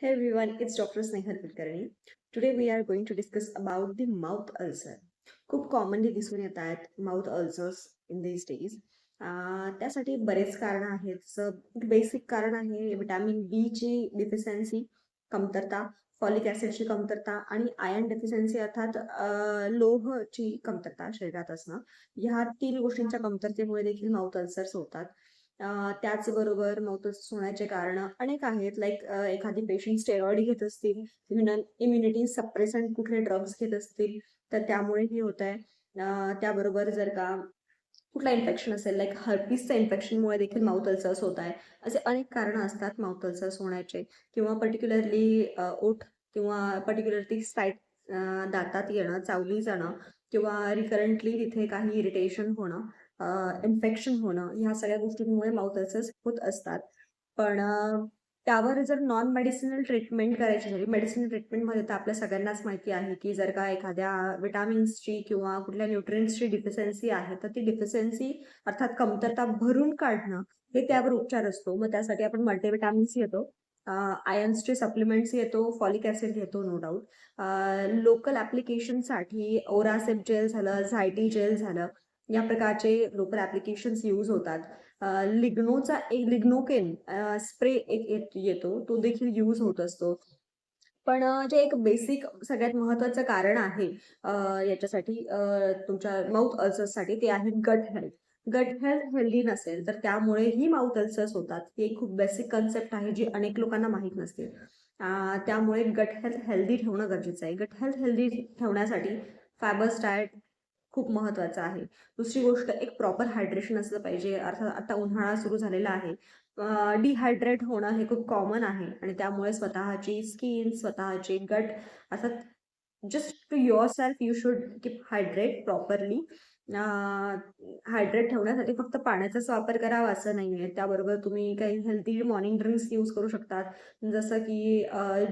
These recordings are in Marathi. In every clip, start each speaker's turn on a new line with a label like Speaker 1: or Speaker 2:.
Speaker 1: Hey everyone, it's Dr. Snehal Kulkarni. Today we are going to discuss about the mouth ulcer. खूप कॉमनली दिसून येत आहेत mouth ulcers in these days त्यासाठी बरेच कारण आहेत बेसिक कारण आहे विटॅमिन बी ची डिफिशियन्सी कमतरता फॉलिक ऍसिडची कमतरता आणि आयर्न डेफिशियन्सी अर्थात अ, लोहची कमतरता शरीरात असणं ह्या तीन गोष्टींच्या कमतरतेमुळे देखील माउथ अल्सर्स होतात त्याचबरोबर मग अल्सर्स होण्याचे कारण अनेक आहेत. लाईक एखादी पेशंट स्टेरॉइड घेत असतील इम्युनिटी सप्रेसंट कुठले ड्रग्ज घेत असतील तर त्यामुळे हे होत आहे त्याबरोबर जर का कुठला इन्फेक्शन असेल लाईक हर्पीसच्या इन्फेक्शनमुळे देखील माउथ अल्सर्स होत आहे असे अनेक कारण असतात माउथ अल्सर्स होण्याचे किंवा पर्टिक्युलरली ओठ किंवा पर्टिक्युलरली साईट दातात येणं चावली जाणं किंवा रिकरंटली तिथे काही इरिटेशन होणं. इन्फेक्शन होणं ह्या सगळ्या गोष्टींमुळे माउथ अल्सर्स होत असतात. पण त्यावर जर नॉन मेडिसिनल ट्रीटमेंट करायची झाली मेडिसिनल ट्रीटमेंटमध्ये तर आपल्या सगळ्यांनाच माहिती आहे की जर का एखाद्या विटामिन्सची किंवा कुठल्या न्यूट्रिएंट्सची डिफिशियन्सी आहे तर ती डिफिशियन्सी अर्थात कमतरता भरून काढणं हे त्यावर उपचार असतो. मग त्यासाठी आपण मल्टीविटामिन्स घेतो आयन्सचे सप्लिमेंट्स घेतो फॉलिक ऍसिड घेतो नो डाऊट लोकल ॲप्लिकेशनसाठी ओरासेप जेल झालं झायटी जेल झालं या प्रकारचे लोकल ॲप्लिकेशन्स यूज होतात. लिग्नोचा एक लिग्नोकेन स्प्रे एक येतो तो देखील यूज होत असतो. पण जे एक बेसिक सगळ्यात महत्वाचं कारण आहे याच्यासाठी तुमच्या माउथ अल्सर्ससाठी ते आहे गट हेल्थ गट हेल्थ हेल्दी नसेल तर त्यामुळेही माउथ अल्सर्स होतात. ही एक खूप बेसिक कन्सेप्ट आहे जी अनेक लोकांना माहीत नसते. त्यामुळे गट हेल्थ हेल्दी ठेवणं गरजेचं आहे. गट हेल्थ हेल्दी ठेवण्यासाठी फायबर्स डाएट खूप महत्वाचं आहे. दुसरी गोष्ट एक प्रॉपर हायड्रेशन असलं पाहिजे. अर्थात आता उन्हाळा सुरू झालेला आहे. डिहायड्रेट होणं हे खूप कॉमन आहे. आणि त्यामुळे स्वतःची स्किन स्वतःचे गट अर्थात just to yourself you should keep hydrate properly hydrate ठेवण्यासाठी फक्त पाण्याचाच वापर करावा असं नाही आहे त्याबरोबर तुम्ही काही हेल्दी मॉर्निंग ड्रिंक्स यूज करू शकतात जसं की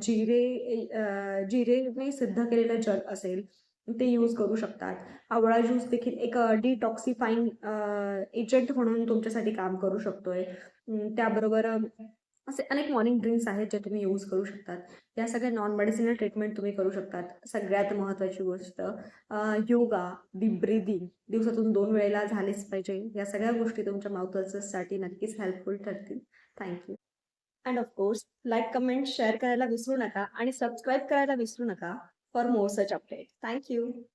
Speaker 1: जिरे जिरेने सिद्ध केलेलं जग असेल. ते यूज करू शकतात. आवळा ज्यूस देखील एक डिटॉक्सिफाईंग एजंट म्हणून तुमच्यासाठी काम करू शकतोय. त्याबरोबर असे अनेक मॉर्निंग ड्रिंक्स आहेत जे तुम्ही यूज करू शकतात. या सगळ्या नॉन मेडिसिनल ट्रीटमेंट तुम्ही करू शकतात. सगळ्यात महत्त्वाची गोष्ट योगा डीप ब्रिदिंग दिवसातून दोन वेळेला झालेच पाहिजे. या सगळ्या गोष्टी तुमच्या माउथ नक्कीच हेल्पफुल ठरतील. Thank you and of course like comment share करायला विसरू नका आणि सबस्क्राईब करायला विसरू नका. for more such updates. Thank you.